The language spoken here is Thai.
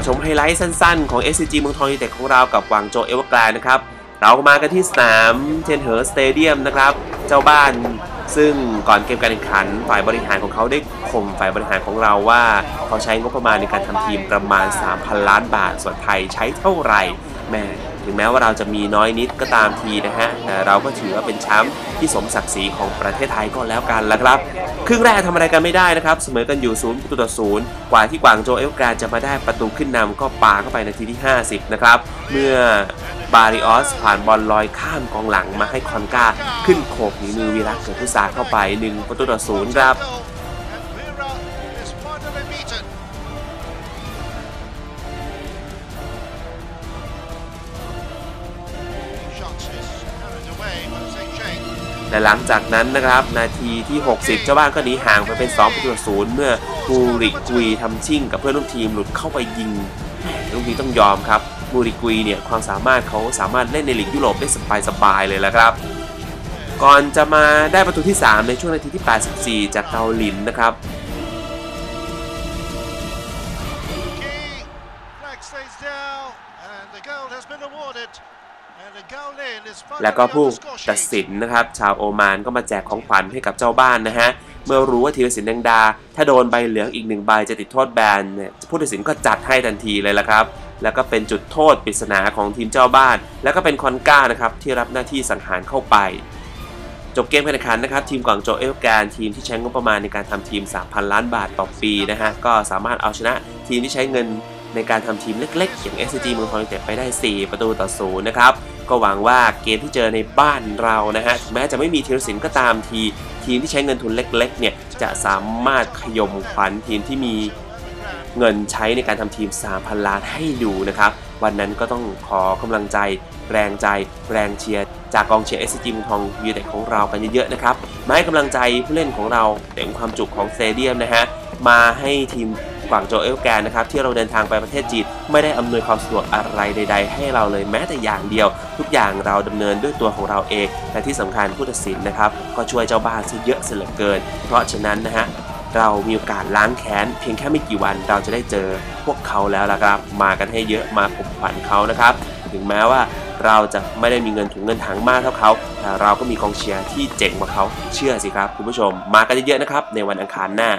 มาชมไฮไลท์สั้นๆ ของ SCG เมืองทองยูไนเต็ดของเรากับกวางโจเอเวอร์แกรนนะครับ เรามากันที่สนามเทนเฮอร์สเตเดียมนะครับ เจ้าบ้านซึ่งก่อนเกมการแข่งขันฝ่ายบริหารของเขาได้ข่มฝ่ายบริหารของเราว่า เขาใช้งบประมาณในการทำทีมประมาณ 3,000 ล้านบาท ส่วนไทยใช้เท่าไหร่แม่ ถึงแม้ว่าเราจะมีน้อยนิดก็ตามทีนะฮะแต่เราก็ถือว่าเป็นแชมป์ที่สมศักดิ์ศรีของประเทศไทยก็แล้วกันละครับ ครึ่งแรกทำอะไรกันไม่ได้นะครับ เสมอกันอยู่0ประตูต่อศูนย์กว่าที่กวางโจเอลกราจะมาได้ประตูขึ้นนำก็ปาเข้าไปนาทีที่ 50 นะครับ เมื่อบาริออสผ่านบอลลอยข้ามกองหลังมาให้คอนกาขึ้นโขกหนีมือวีรักเกิดพุษาเข้าไป1ประตูต่อศูนย์ครับ และหลังจากนั้นนะครับนาทีที่ 60 เจ้าบ้านก็หนีห่างไปเป็น 2 ประตูต่อศูนย์เมื่อมูริกุยทำชิ่งกับเพื่อนร่วมทีมหลุดเข้าไปยิงลูกนี้ต้องยอมครับมูริกุยเนี่ยความสามารถเขาสามารถเล่นในลีกยุโรปได้สบายๆเลยแหละครับ ก่อนจะมาได้ประตูที่ 3 ในช่วงนาทีที่ 84 จากเกาหลินนะครับ Key, flag stays down, and the goal has been awarded. And the goal in is แล้วก็ finally ผู้ on the score ตัด sheet. สินนะครับ ชาวโอมานก็มาแจกของขวัญให้กับเจ้าบ้านนะฮะ เมื่อรู้ว่าธีรศิลป์แดงดา ถ้าโดนใบเหลืองอีกหนึ่งใบจะติดโทษแบนเนี่ยผู้ตัดสินก็จัดให้ทันทีเลยละครับ แล้วก็เป็นจุดโทษปริศนาของทีมเจ้าบ้าน แล้วก็เป็นคอนก้านะครับที่รับหน้าที่สังหารเข้าไป จบเกมการแข่งขันนะครับ ทีมกวางโจวเอลแกนทีมที่ใช้งบประมาณในการทำทีม 3,000 ล้านบาทต่อปีนะฮะก็สามารถเอาชนะทีมที่ใช้เงิน ในการทำทีมเล็กๆ อย่าง SCG เมืองทองยูไนเต็ดไปได้ 4 ประตูต่อศูนย์นะครับ ก็หวังว่าเกมที่เจอในบ้านเรานะฮะถึงแม้จะไม่มีธีรศิลป์ก็ตามที ทีมที่ใช้เงินทุนเล็กๆเนี่ยจะสามารถขยมขวัญทีมที่มีเงินใช้ในการทำทีม 3,000 ล้านให้ดูนะครับ วันนั้นก็ต้องขอกำลังใจ แรงใจ แรงเชียร์ จากกองเชียร์ SCG เมืองทองยูไนเต็ดของเรากันเยอะๆนะครับ มาให้กำลังใจผู้เล่นของเราเต็มความจุของสเตเดียมนะฮะ มาให้ทีม กวางโจเอลแกนนะครับที่เราเดินทางไปประเทศจีนไม่ได้อำนวยความสะดวกอะไรใด ๆ ให้เราเลยแม้แต่อย่างเดียว ทุกอย่างเราดำเนินด้วยตัวของเราเองและที่สำคัญผู้ตัดสินนะครับก็ช่วยเจ้าบ้านซะเยอะเสียเหลือเกิน เพราะฉะนั้นนะฮะเรามีโอกาสล้างแค้นเพียงแค่ไม่กี่วันเราจะได้เจอพวกเขาแล้วละครับ มากันให้เยอะมาข่มขวัญเขานะครับ ถึงแม้ว่าเราจะไม่ได้มีเงินถุงเงินถังมากเท่าเขาแต่เราก็มีกองเชียร์ที่เจ๋งกว่าเขาเชื่อสิครับ คุณผู้ชม มากันเยอะๆนะครับ ในวันอังคารหน้า